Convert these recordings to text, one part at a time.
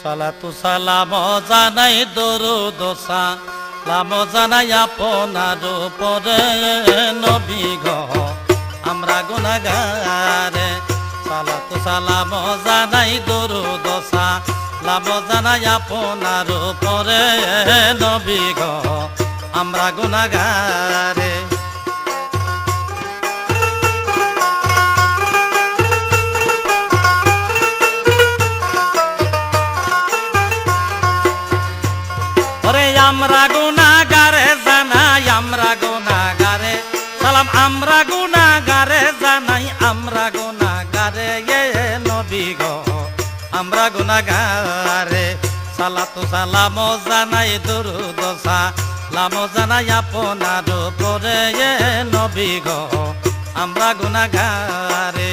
সালাতু সালাম জানাই দরুদোসা লাম জানাই আপনার পরে নবী গো। আমরা গুনাগারে সালাতু সালাম জানাই দরুদোসা লাম জানাই আপনার পরে নবী আমরা গুনাগারে ওরে আমরা জানাই, আমরা গুনাগারে সালাম, আমরা গুনাগারে জানাই, আমরা আমরা গুনাগারে সালাতু সালাম জানাই দুরুদশা লাম জানাই আপনার পরে এ নবী গো, আমরা গুনাগারে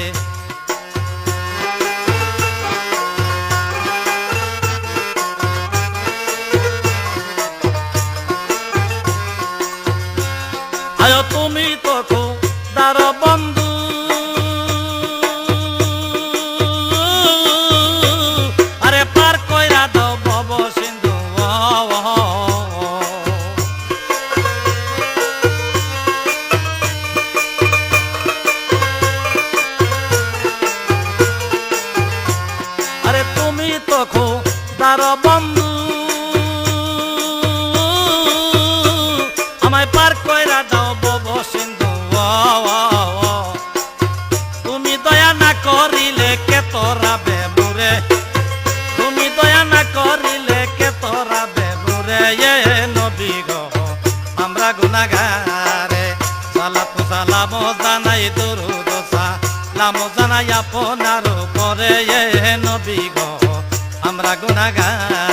তুমি তো দার দার বন্ধু। আমায় পার কইরা দাও বব সিন্ধু। তুমি দয়া না করিলে কে তোরা বেবুরে? তুমি দয়া না করিলে কে তোরা বেবুরে? এ নবী গো, আমরা গুনাগারে সালাতু সালাম জানাই দুরুদশা লাম জানাই আপনার পরে এ নবী আমরা গুনাগারে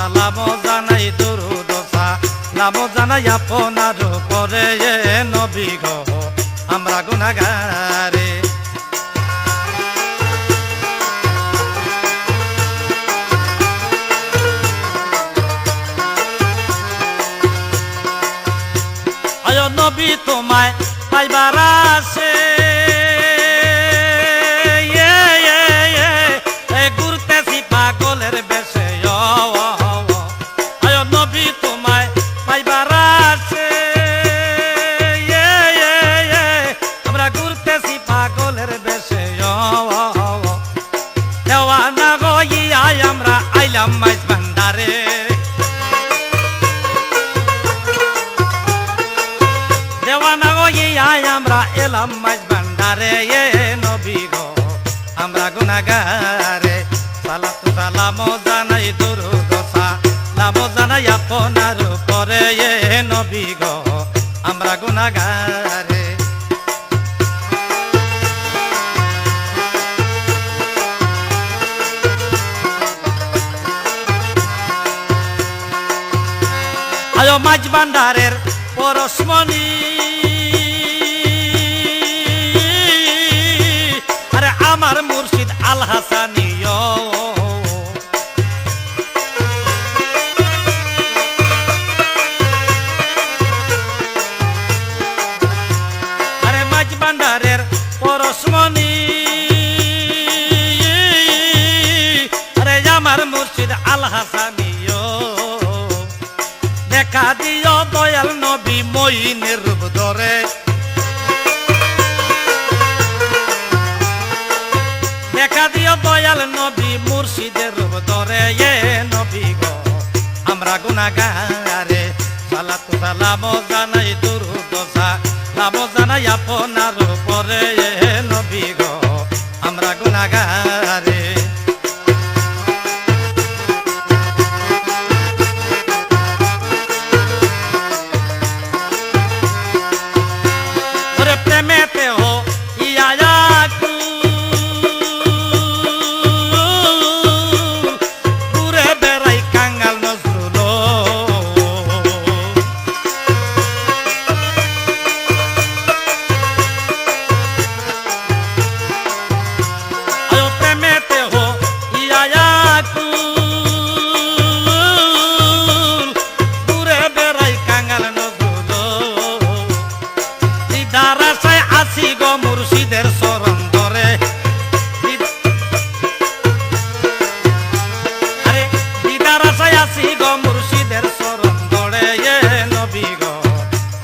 সালাম জানাই দুরুদশা নাম জানাই আপনার পরে নবী গো আমরা গুনাগারে দেওয়ানা আমরা এলাম মাইজ ভান্ডারে এ নবী গো আমরা গুনাগারে সালাতু সালাম জানাই দুরুদশা লাম জানাই আপনার পরে এ নবী গো আমরা গুনাগারে আয় মাঝ ভান্ডারের পরশমণি আমার মুর্শিদ আল। আরে মাঝ ভান্ডারের। দেখা দিও দয়াল নবী মইনের রূপ ধরে দয়াল নবী, মুর্শিদের রূপ ধরে এ নবী গো। আমরা গুনাগারে সালাত সালাম জানাই দুরুদশা লাভ জানাই আপনার উপরে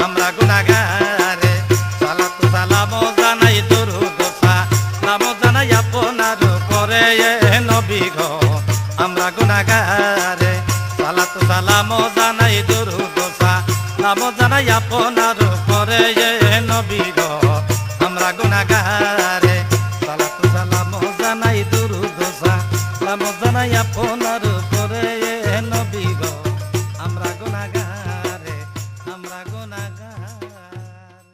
আমরা গুনাগারে সালাতু সালাম জানাই দুরুদ সালাম জানাই আপনার উপরে এ নবী গো। আমরা গুনাগারে সালাতু সালাম জানাই দুরুদ সালাম জানাই আপনার উপরে এ নবী গো।